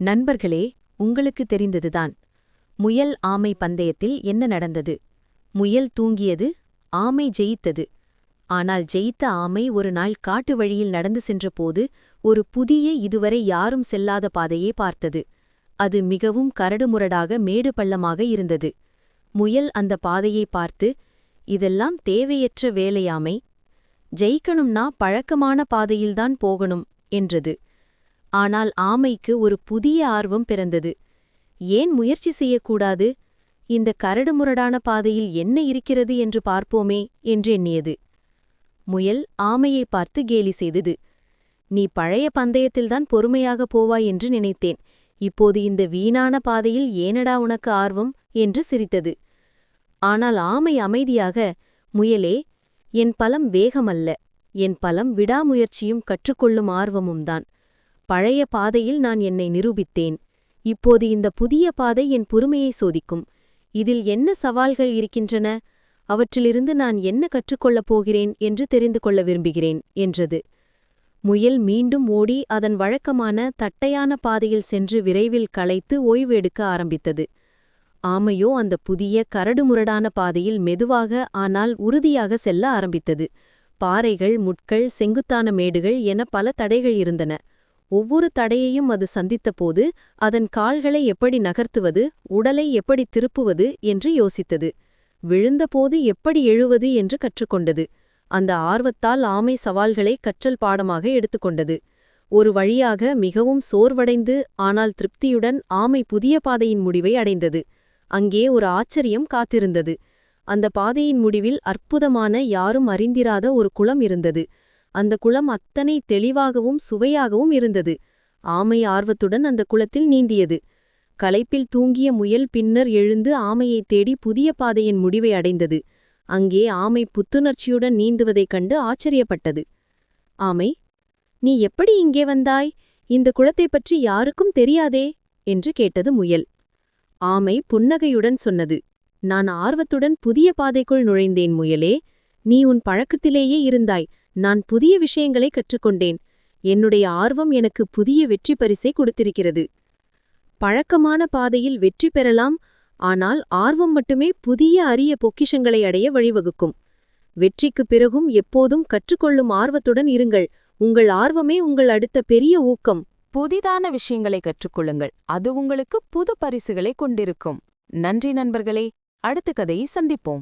நண்பர்களே உங்களுக்கு தெரிந்ததுதான். முயல் ஆமை பந்தயத்தில் என்ன நடந்தது? முயல் தூங்கியது ஆமை ஜெயித்தது. ஆனால் ஜெயித்த ஆமை ஒரு நாள் காட்டு வழியில் நடந்து சென்றபோது ஒரு புதிய இதுவரை யாரும் செல்லாத பாதையே பார்த்தது. அது மிகவும் கரடுமுரடாக மேடு பள்ளமாக இருந்தது. முயல் அந்த பாதையை பார்த்து இதெல்லாம் தேவையற்ற வேலையாமை. ஜெயிக்கணும்னா பழக்கமான பாதையில்தான் போகணும் என்றது. ஆனால் ஆமைக்கு ஒரு புதிய ஆர்வம் பிறந்தது. ஏன் முயற்சி செய்யக்கூடாது? இந்த கரடுமுரடான பாதையில் என்ன இருக்கிறது என்று பார்ப்போமே என்று எண்ணியது. முயல் ஆமையை பார்த்து கேலி செய்தது. நீ பழைய பந்தயத்தில்தான் பொறுமையாக போவாய் என்று நினைத்தேன். இப்போது இந்த வீணான பாதையில் ஏனடா உனக்கு ஆர்வம்? என்று சிரித்தது. ஆனால் ஆமை அமைதியாக முயலே என் பலம் வேகமல்ல. என் பலம் விடாமுயற்சியும் கற்றுக்கொள்ளும் ஆர்வமும்தான். பழைய பாதையில் நான் என்னை நிரூபித்தேன். இப்போது இந்த புதிய பாதை என் பொறுமையை சோதிக்கும். இதில் என்ன சவால்கள் இருக்கின்றன? அவற்றிலிருந்து நான் என்ன கற்றுக்கொள்ளப் போகிறேன் என்று தெரிந்து கொள்ள விரும்புகிறேன் என்றது. முயல் மீண்டும் ஓடி அதன் வழக்கமான தட்டையான பாதையில் சென்று விரைவில் களைத்து ஓய்வு எடுக்க ஆரம்பித்தது. ஆமையோ அந்த புதிய கரடுமுரடான பாதையில் மெதுவாக ஆனால் உறுதியாக செல்ல ஆரம்பித்தது. பாறைகள் முட்கள் செங்குத்தான மேடுகள் என பல தடைகள் இருந்தன. ஒவ்வொரு தடையையும் அது சந்தித்தபோது அதன் கால்களை எப்படி நகர்த்துவது உடலை எப்படி திருப்புவது என்று யோசித்தது. விழுந்தபோது எப்படி எழுவது என்று கற்றுக்கொண்டது. அந்த ஆர்வத்தால் ஆமை சவால்களை கற்றல் பாடமாக எடுத்துக்கொண்டது. ஒரு வழியாக மிகவும் சோர்வடைந்து ஆனால் திருப்தியுடன் ஆமை புதிய பாதையின் முடிவை அடைந்தது. அங்கே ஒரு ஆச்சரியம் காத்திருந்தது. அந்த பாதையின் முடிவில் அற்புதமான யாரும் அறிந்திராத ஒரு குளம் இருந்தது. அந்த குளம் அத்தனை தெளிவாகவும் சுவையாகவும் இருந்தது. ஆமை ஆர்வத்துடன் அந்த குளத்தில் நீந்தியது. களைப்பில் தூங்கிய முயல் பின்னர் எழுந்து ஆமையைத் தேடி புதிய பாதையின் முடிவை அடைந்தது. அங்கே ஆமை புத்துணர்ச்சியுடன் நீந்துவதைக் கண்டு ஆச்சரியப்பட்டது. ஆமை நீ எப்படி இங்கே வந்தாய்? இந்த குளத்தைப் பற்றி யாருக்கும் தெரியாதே என்று கேட்டது முயல். ஆமை புன்னகையுடன் சொன்னது. நான் ஆர்வத்துடன் புதிய பாதைக்குள் நுழைந்தேன் முயலே. நீ உன் பழக்கத்திலேயே இருந்தாய். நான் புதிய விஷயங்களை கற்றுக்கொண்டேன். என்னுடைய ஆர்வம் எனக்கு புதிய வெற்றி பரிசை கொடுத்திருக்கிறது. பழக்கமான பாதையில் வெற்றி பெறலாம் ஆனால் ஆர்வம் மட்டுமே புதிய அரிய பொக்கிஷங்களை அடைய வழிவகுக்கும். வெற்றிக்குப் பிறகும் எப்போதும் கற்றுக்கொள்ளும் ஆர்வத்துடன் இருங்கள். உங்கள் ஆர்வமே உங்கள் அடுத்த பெரிய ஊக்கம். புதிதான விஷயங்களை கற்றுக்கொள்ளுங்கள். அது உங்களுக்கு புது பரிசுகளை கொண்டிருக்கும். நன்றி நண்பர்களே அடுத்த கதையை சந்திப்போம்.